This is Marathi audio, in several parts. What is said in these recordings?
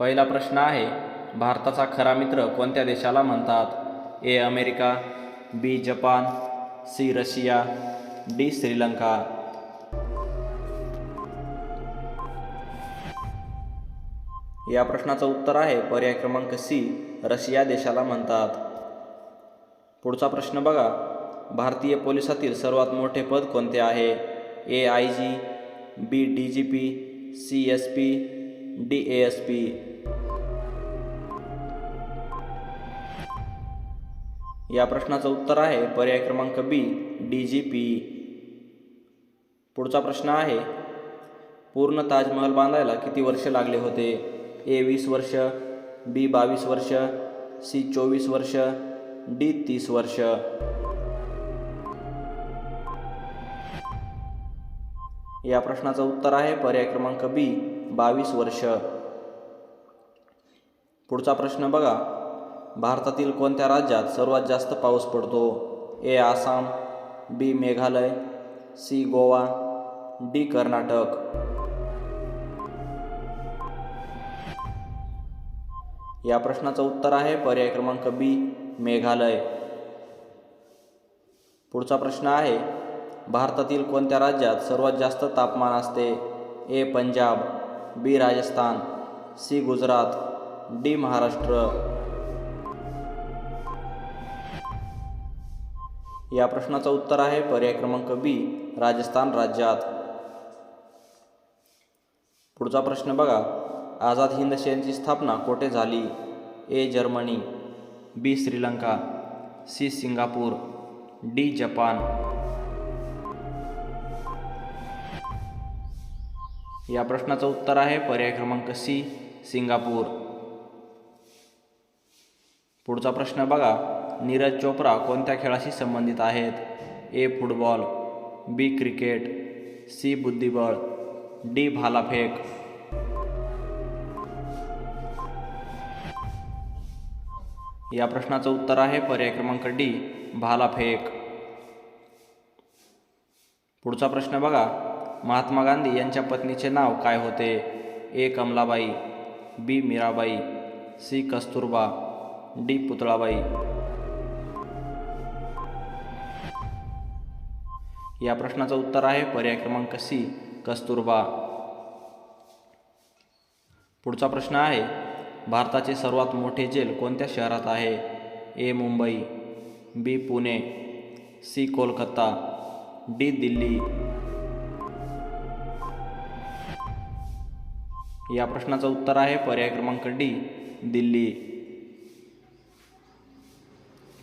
पहिला प्रश्न आहे भारताचा खरा मित्र कोणत्या देशाला म्हणतात? A America B Japan C Russia D Sri Lanka. या प्रश्नाचं उत्तर आहे पर्याय क्रमांक सी रशिया देशाला म्हणतात. पुढचा प्रश्न बघा भारतीय पोलिसातील सर्वात मोठे पद कोणते आहे? A I G B D G P C S P D A S P. या प्रश्नाचं उत्तर आहे पर्याय क्रमांक बी डी जी पी. पुढचा प्रश्न आहे पूर्ण ताजमहल बांधायला किती वर्ष लागले होते? ए वीस वर्ष बी बावीस वर्ष सी चोवीस वर्ष डी तीस वर्ष. या प्रश्नाचं उत्तर आहे. पर्याय क्रमांक बी बावीस वर्ष. पुढचा प्रश्न बघा. भारतातील कोणत्या राज्यात सर्वात जास्त पाऊस पडतो? A Assam B Meghalaya C Goa D Karnataka. या प्रश्नाचं उत्तर आहे. पर्याय क्रमांक बी मेघालय. पुढचा प्रश्न आहे. भारतातील कोणत्या राज्यात सर्वात जास्त तापमान असते? A Punjab B Rajasthan C Gujarat D Maharashtra. या प्रश्नाचं उत्तर आहे पर्याय क्रमांक बी राजस्थान राज्यात. पुढचा प्रश्न बघा. आझाद हिंद सेनेची स्थापना कोठे झाली? A Germany B Sri Lanka C Singapore D Japan. या प्रश्नाचं उत्तर आहे पर्याय क्रमांक सी सिंगापूर. पुढचा प्रश्न बघा. नीरज चोप्रा कोणत्या खेळाशी संबंधित आहेत? A football B cricket C बुद्धिबळ डी भालाफेक. या प्रश्नाचं उत्तर आहे पर्याय क्रमांक डी भालाफेक. पुढचा प्रश्न बघा. महात्मा गांधी यांच्या पत्नीचे नाव काय होते? A. Kamalabai B. Mirabai C. Kasturba D. Putalabai. या प्रश्नाचं उत्तर आहे पर्याय क्रमांक सी कस्तुरबा. पुढचा प्रश्न आहे भारताचे सर्वात मोठे जेल कोणत्या शहरात आहे? A. Mumbai B. Pune C. Kolkata D. Delhi. या प्रश्नाचं उत्तर आहे पर्याय क्रमांक डी दिल्ली.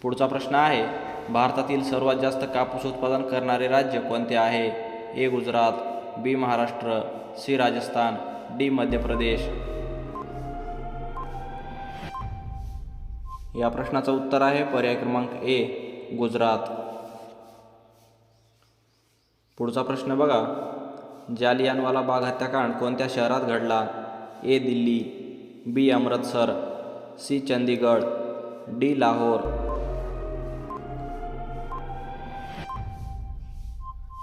पुढचा प्रश्न आहे भारतातील सर्वात जास्त कापूस उत्पादन करणारे राज्य कोणते आहे? A Gujarat B Maharashtra C Rajasthan D Madhya Pradesh या प्रश्नाचं उत्तर आहे पर्याय क्रमांक ए गुजरात. पुढचा प्रश्न बघा जालियानवाला बाग हत्याकांड कोणत्या शहरात घडला? A. Delhi B. Amritsar C. Chandigarh D. Lahore.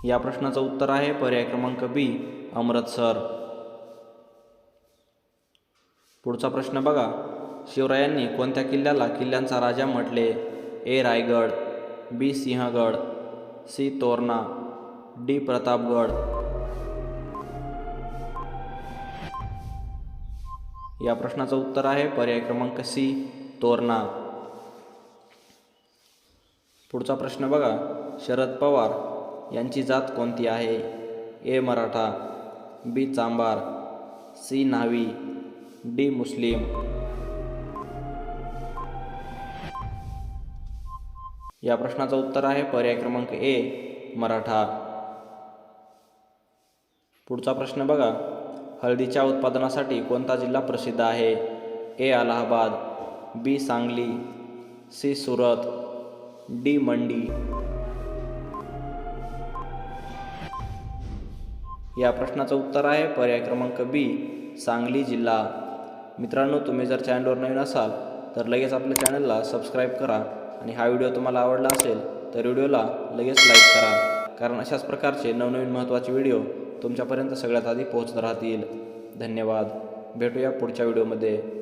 या प्रश्नाचं उत्तर आहे पर्याय क्रमांक बी अमृतसर. पुढचा प्रश्न बघा. शिवरायांनी कोणत्या किल्ल्याला किल्ल्यांचा राजा म्हटले? A. Raigad B. Sinhagad C. Torna D. Pratapgad. या प्रश्नाचं उत्तर आहे. पर्याय क्रमांक सी तोरणा पुढचा प्रश्न बघा. शरद पवार यांची जात कोणती आहे? ए मराठा. बी चांबार. सी न्हावी. D Muslim. या प्रश्नाचं उत्तर आहे. पर्याय क्रमांक ए मराठा. पुढचा प्रश्न बघा. हळदीच्या उत्पादनासाठी कोणता जिल्हा प्रसिद्ध आहे? A Allahabad B Sangli C Surat D Mandi. या प्रश्नाचं उत्तर आहे पर्याय क्रमांक बी सांगली जिल्हा. मित्रांनो तुम्ही जर चॅनलवर नवीन असाल तर लगेच आपल्या चॅनलला सबस्क्राईब करा आणि हा व्हिडिओ तुम्हाला आवडला असेल तर व्हिडिओला लगेच लाईक करा. कारण अशाच प्रकारचे नवनवीन महत्त्वाचे व्हिडिओ तुमच्यापर्यंत सगळ्यात आधी पोहोचत राहतील. धन्यवाद. भेटूया पुढच्या व्हिडिओमध्ये.